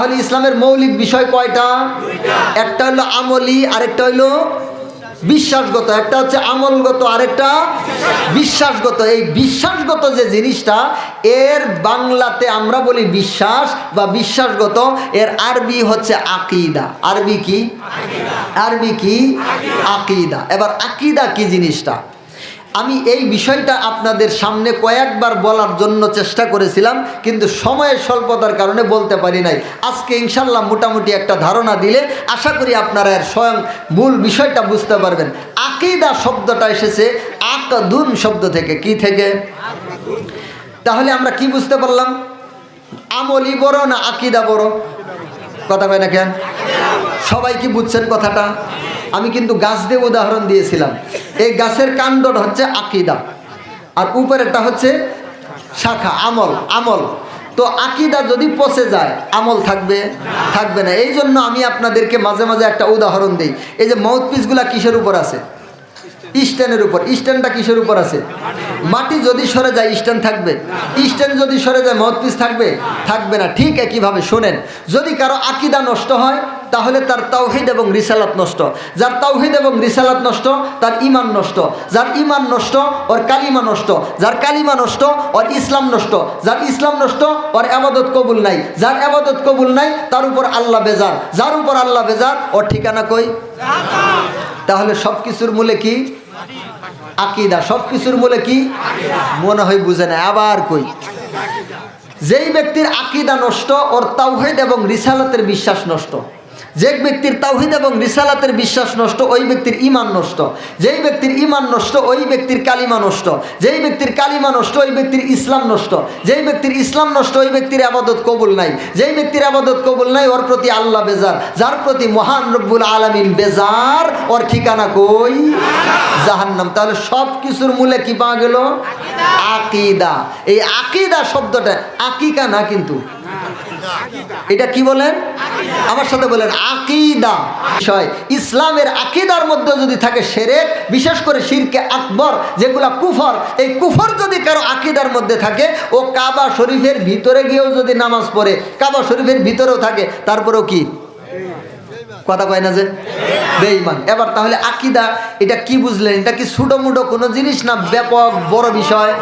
তাহলে ইসলামের মৌলিক বিষয় কয়টা? একটা হলো আমলি আরেকটা হলো বিশ্বাসগত। একটা হচ্ছে আমলগত আরেকটা বিশ্বাসগত। এই বিশ্বাসগত যে জিনিসটা এর বাংলাতে আমরা বলি বিশ্বাস বা বিশ্বাসগত এর আরবি হচ্ছে আকিদা। আরবি কি? আরবি কি? আকিদা। এবার আকিদা কি জিনিসটা? আমি এই বিষয়টা আপনাদের সামনে কয়েকবার বলার জন্য চেষ্টা করেছিলাম, কিন্তু সময়ের স্বল্পতার কারণে বলতে পারি নাই। আজকে ইনশাল্লাহ মোটামুটি একটা ধারণা দিলে আশা করি আপনারা এর স্বয়ং মূল বিষয়টা বুঝতে পারবেন। আকিদা শব্দটা এসেছে, আকদুন শব্দ থেকে। কি থেকে? তাহলে আমরা কি বুঝতে পারলাম? আমলি বড় না আকিদা বড়? কথা কয় না কেন? সবাই কি বুঝছেন কথাটা? আমি কিন্তু গাছ দিয়ে উদাহরণ দিয়েছিলাম। এই গাছের কাণ্ডটা হচ্ছে আকিদা। আর উপরেরটা হচ্ছে শাখা, আমল আমল। তো আকিদা যদি পচে যায়, আমল থাকবে? থাকবে না। এই জন্য আমি আপনাদেরকে মাঝে মাঝে একটা উদাহরণ দিই। এই যে মাউথ পিসগুলা কিসের উপর আছে? স্ট্যান্ডের উপর। স্ট্যান্ডটা কিসের উপর আছে? মাটি যদি সরে যায় স্ট্যান্ড থাকবে? স্ট্যান্ড যদি সরে যায় মতপিস থাকবে? থাকবে না। ঠিক একইভাবে, শোনেন। যদি কারও আকিদা নষ্ট হয় তাহলে তার তাওহিদ এবং রিসালাত নষ্ট। যার তাওহিদ এবং রিসালাত নষ্ট, তার ইমান নষ্ট। যার ইমান নষ্ট, ওর কালিমা নষ্ট। যার কালিমা নষ্ট, ওর ইসলাম নষ্ট। যার ইসলাম নষ্ট, ওর আবাদত কবুল নাই। যার আবাদত কবুল নাই, তার উপর আল্লাহ বেজার। যার উপর আল্লাহ বেজার, ওর ঠিকানা কই? তাহলে সব কিছুর মূলে কি? আকিদা। সব কিছুর মূলে কি? মনে হয় বুঝে না, আবার কই? যেই ব্যক্তির আকিদা নষ্ট, ওর তাওহিদ এবং রিসালাতের বিশ্বাস নষ্ট। যে ব্যক্তির তাওহিদ এবং রিসালাতের বিশ্বাস নষ্ট, ওই ব্যক্তির ইমান নষ্ট। যেই ব্যক্তির ইমান নষ্ট, ওই ব্যক্তির কালিমা নষ্ট। যেই ব্যক্তির কালিমা নষ্ট, ওই ব্যক্তির ইসলাম নষ্ট। যেই ব্যক্তির ইসলাম নষ্ট, ওই ব্যক্তির আবাদত কবুল নাই। যেই ব্যক্তির আবাদত কবুল নাই, ওর প্রতি আল্লাহ বেজার। যার প্রতি মহান রব্বুল আলমিন বেজার, ওর ঠিকানা কই? জাহান্নাম। তাহলে সব কিছুর মূলে কি পাওয়া গেল? আকিদা। এই আকিদা শব্দটা আকিকা না কিন্তু? এটা কি বলেন? আমার সাথে বলেন, আকিদা। বিষয়, ইসলামের আকিদার মধ্যে যদি থাকে সেরেক, বিশেষ করে শিরকে আকবর, যেগুলা কুফর, এই কুফর যদি কারও আকিদার মধ্যে থাকে, ও কাবা শরীফের ভিতরে গিয়েও যদি নামাজ পড়ে, কাবা শরীফের ভিতরেও থাকে, তারপরেও কি? কথা কয় না যে? বেঈমান। এবার তাহলে আকিদা, এটা কি বুঝলেন? এটা কি ছোটো মুটো কোনো জিনিস না? ব্যাপক, বড় বিষয়।